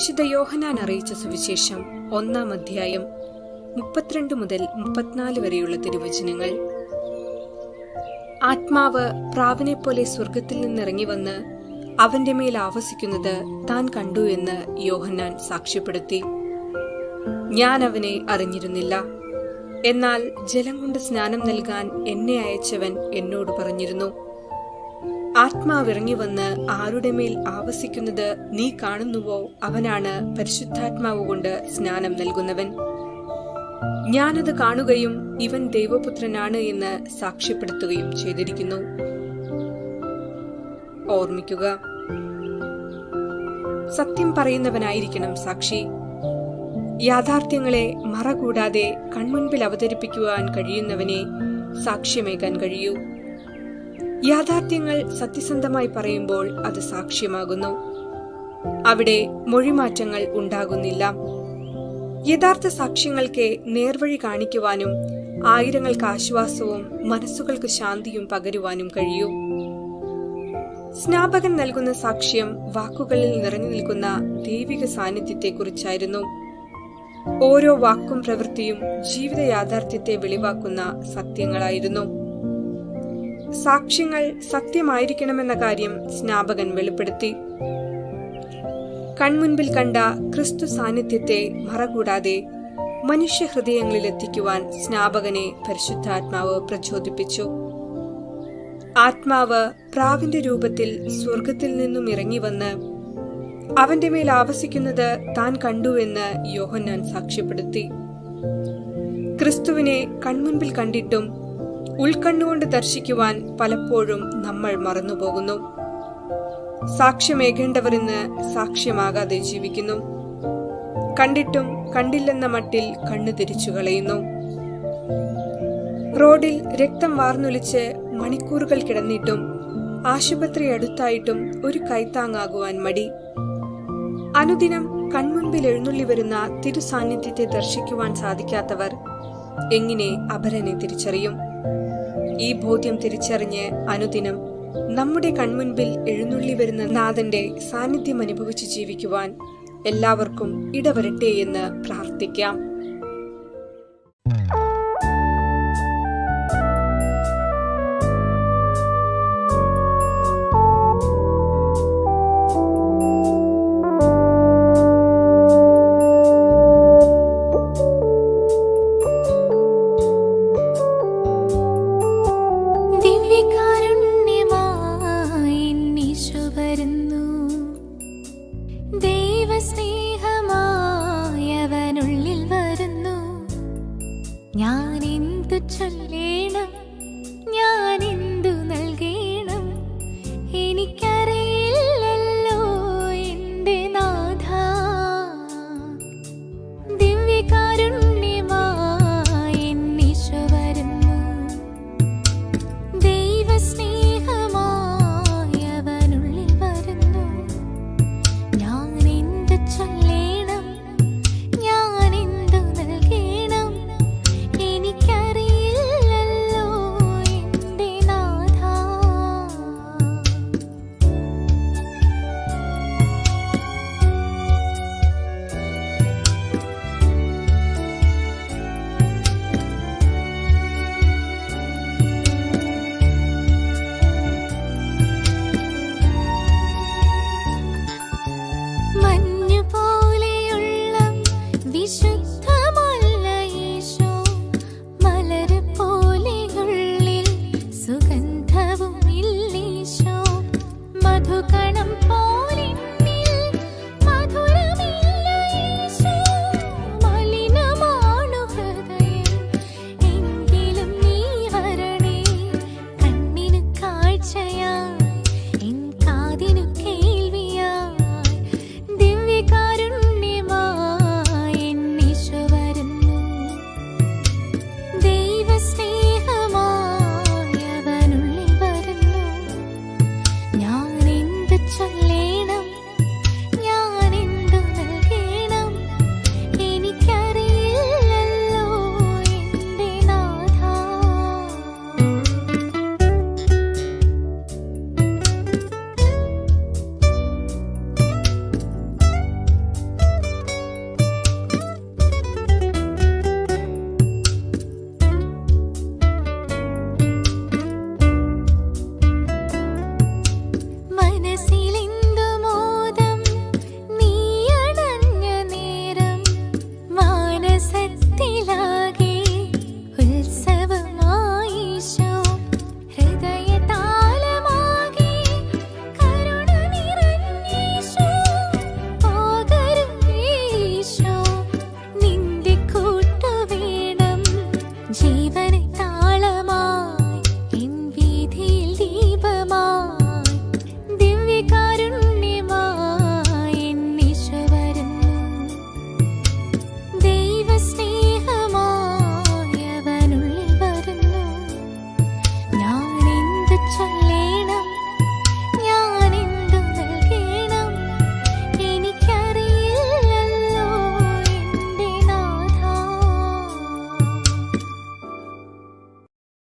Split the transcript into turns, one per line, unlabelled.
വിശുദ്ധ യോഹനാൻ അറിയിച്ച സുവിശേഷം ഒന്നാം അധ്യായം മുപ്പത്തിരണ്ട് മുതൽ മുപ്പത്തിനാല് വരെയുള്ള തിരുവചനങ്ങൾ. ആത്മാവ് പ്രാവിനെ പോലെ സ്വർഗത്തിൽ നിന്നിറങ്ങി വന്ന് അവന്റെ മേൽ ആവസിക്കുന്നത് താൻ കണ്ടു എന്ന് യോഹന്നാൻ സാക്ഷ്യപ്പെടുത്തി. ഞാൻ അവനെ അറിഞ്ഞിരുന്നില്ല. എന്നാൽ ജലം കൊണ്ട് സ്നാനം നൽകാൻ എന്നെ അയച്ചവൻ എന്നോട് പറഞ്ഞിരുന്നു. ആത്മാവിറങ്ങി വന്ന് ആരുടെ മേൽ ആവസിക്കുന്നത് നീ കാണുന്നുവോ അവനാണ് പരിശുദ്ധാത്മാവ് കൊണ്ട് സ്നാനം നൽകുന്നവൻ. ഞാനത് കാണുകയും ഇവൻ ദൈവപുത്രനാണ് എന്ന് സാക്ഷ്യപ്പെടുത്തുകയും ചെയ്തിരിക്കുന്നു. ഓർമ്മിക്കുക. സത്യം പറയുന്നവനായിരിക്കണം സാക്ഷി. യാഥാർത്ഥ്യങ്ങളെ മറകൂടാതെ കൺമുൻപിൽ അവതരിപ്പിക്കുവാൻ കഴിയുന്നവനെ സാക്ഷ്യമേകാൻ കഴിയൂ. യാഥാർത്ഥ്യങ്ങൾ സത്യസന്ധമായി പറയുമ്പോൾ അത് സാക്ഷ്യമാകുന്നു. അവിടെ മൊഴിമാറ്റങ്ങൾ ഉണ്ടാകുന്നില്ല. യഥാർത്ഥ സാക്ഷ്യങ്ങൾക്ക് നേർവഴി കാണിക്കുവാനും ആയിരങ്ങൾക്ക് ആശ്വാസവും മനസ്സുകൾക്ക് ശാന്തിയും പകരുവാനും കഴിയൂ. സ്നാപകൻ നൽകുന്ന സാക്ഷ്യം വാക്കുകളിൽ നിറഞ്ഞു നിൽക്കുന്ന ദൈവിക സാന്നിധ്യത്തെക്കുറിച്ചായിരുന്നു. ഓരോ വാക്കും പ്രവൃത്തിയും ജീവിത യാഥാർത്ഥ്യത്തെ വെളിവാക്കുന്ന സത്യങ്ങളായിരുന്നു. സാക്ഷ്യങ്ങൾ സത്യമായിരിക്കണമെന്ന കാര്യം സ്നാപകൻ വെളിപ്പെടുത്തി. കൺമുൻപിൽ കണ്ട ക്രിസ്തു സാന്നിധ്യത്തെ മറകൂടാതെ മനുഷ്യ ഹൃദയങ്ങളിൽ എത്തിക്കുവാൻ സ്നാപകനെ പരിശുദ്ധാത്മാവ് പ്രചോദിപ്പിച്ചു. ആത്മാവ് പ്രാവിന്റെ രൂപത്തിൽ സ്വർഗത്തിൽ നിന്നും ഇറങ്ങി വന്ന് അവന്റെ മേൽ ആവസിക്കുന്നത് താൻ കണ്ടുവെന്ന് യോഹന്നാൻ സാക്ഷ്യപ്പെടുത്തി. ക്രിസ്തുവിനെ കൺമുൻപിൽ കണ്ടിട്ടും ഉൾക്കണ്ണുകൊണ്ട് ദർശിക്കുവാൻ പലപ്പോഴും നമ്മൾ മറന്നുപോകുന്നു. സാക്ഷ്യമേകേണ്ടവർ ഇന്ന് സാക്ഷ്യമാകാതെ ജീവിക്കുന്നു. കണ്ടിട്ടും കണ്ടില്ലെന്ന മട്ടിൽ കണ്ണു തിരിച്ചു കളയുന്നു. റോഡിൽ രക്തം വാർന്നൊലിച്ച് മണിക്കൂറുകൾ കിടന്നിട്ടും ആശുപത്രി അടുത്തായിട്ടും ഒരു കൈത്താങ്ങാകുവാൻ മടി. അനുദിനം കൺമുൻപിൽ എഴുന്നള്ളി വരുന്ന തിരുസാന്നിധ്യത്തെ ദർശിക്കുവാൻ സാധിക്കാത്തവർ എങ്ങനെ അപരനെ തിരിച്ചറിയും? ഈ ബോധ്യം തിരിച്ചറിഞ്ഞ് അനുദിനം നമ്മുടെ കൺമുൻപിൽ എഴുന്നള്ളി വരുന്ന നാഥന്റെ സാന്നിധ്യം അനുഭവിച്ച് ജീവിക്കുവാൻ എല്ലാവർക്കും ഇടവരട്ടെ എന്ന് പ്രാർത്ഥിക്കാം.
ഞാൻ എന്തു ചൊല്ലേണം?